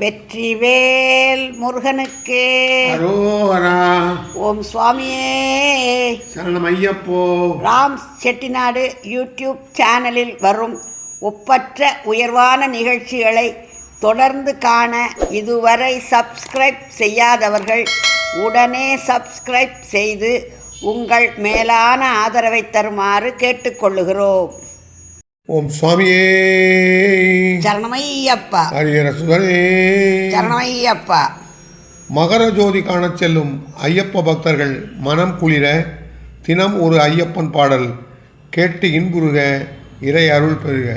வெற்றிவேல் முருகனுக்கு. அரோகரா ஓம் சுவாமியே. சரணம் ஐயப்போ ராம் செட்டிநாடு யூடியூப் சேனலில் வரும் ஒப்பற்ற உயர்வான நிகழ்ச்சிகளை தொடர்ந்து காண இதுவரை சப்ஸ்கிரைப் செய்யாதவர்கள் உடனே சப்ஸ்கிரைப் செய்து உங்கள் மேலான ஆதரவை தருமாறு கேட்டுக்கொள்ளுகிறோம். ஓம் சுவாமியே. சரணமையப்பா. ஹரிஹர சுதனே சரணமையப்பா. மகர ஜோதி காணச் செல்லும் ஐயப்ப பக்தர்கள் மனம் குளிர தினம் ஒரு ஐயப்பன் பாடல் கேட்டு இன்புறுக இறை அருள் பெறுக.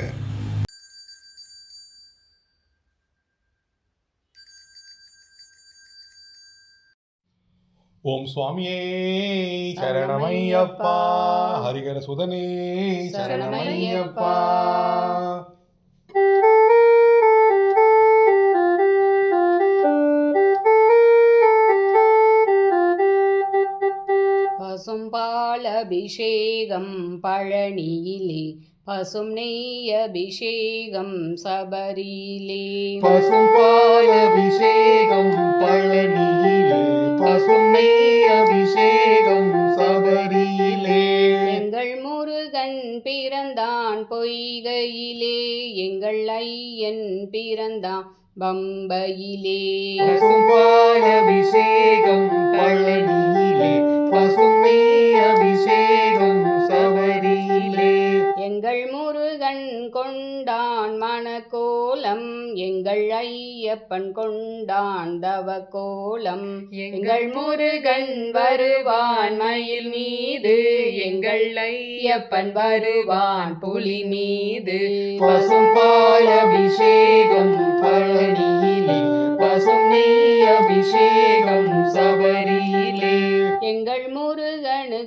ஓம் சுவாமியே சரணமையப்பா. ஹரிகர சுதனே சரணமையப்பா. பசும்பால் அபிஷேகம் பழனியிலே பசும் நெய் அபிஷேகம் சபரியிலே. பசும்பால் அபிஷேகம் பழனியிலே பசுமை அபிஷேகம் சபரியிலே. எங்கள் முருகன் பிறந்தான் பொய்கையிலே. எங்கள் ஐயன் பிறந்தான் பம்பையிலே. பசும்பால் அபிஷேகம் பழனியிலே. பசுமை அபிஷேகம் எங்கள் ஐயப்பன் கொண்டான் தவ கோலம். எங்கள் முருகன் வருவான் மயில் மீது. எங்கள் ஐயப்பன் வருவான் புலி மீது. பசும்பால் அபிஷேகம் பழனியிலே. பசுமை அபிஷேகம் சபரியிலே. எங்கள் முருகனுக்கு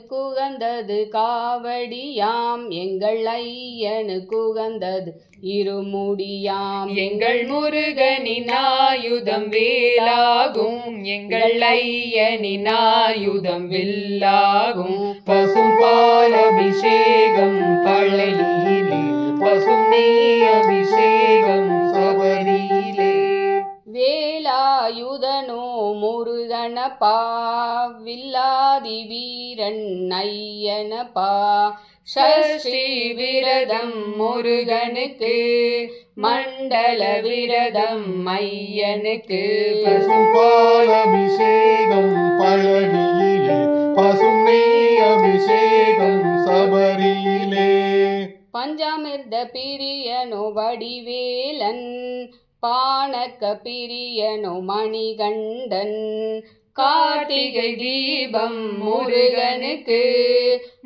குகந்தது. காவடியாம் எங்கள் ஐயனுக்கு உகந்தது இருமுடியாம் எங்கள் முருகனின் ஆயுதம் வேலாகும். எங்கள் ஐயனின் ஆயுதம் வில்லாகும். பசும்பால் அபிஷேகம் பழனியிலே பசும் அபிஷேகம் வேலாயுதனோ முருகனப்பா வில்லாதி வீரன் ஐயனப்பா. சஷ்டி விரதம் முருகனுக்கு மண்டல விரதம் ஐயனுக்கு. பசும்பால் அபிஷேகம் பழனியிலே பசுமை அபிஷேகம் சபரியிலே. பஞ்சாமிர்த பிரியனோ வடிவேலன் பானக பிரியனோ மணிகண்டன் கார்த்திகை தீபம் முருகனுக்கு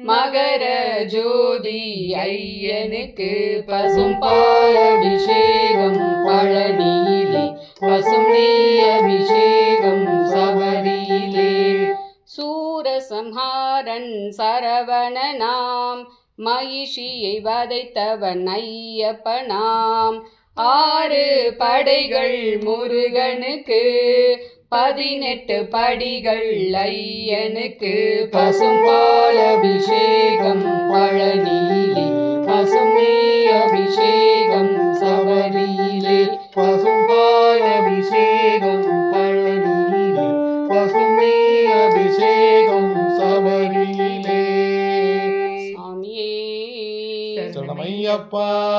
மகர ஜோதி ஐயனுக்கு பசும் அபிஷேகம் பழனியிலே பசுமை அபிஷேகம் சபரியிலே. சூரசம்ஹாரன் சரவணனாம் மகிஷியை வதைத்தவன் ஐயப்பனாம் ஆறு படைகள் முருகனுக்கு பதினெட்டு படிகள் ஐயனுக்கு. பசும்பால் அபிஷேகம் பழனியிலே பசுமை அபிஷேகம் சபரியிலே. பசும்பால் அபிஷேகம் பழனியிலே பசுமை அபிஷேகம் சபரியிலே. சாமியே. சரணமையப்பா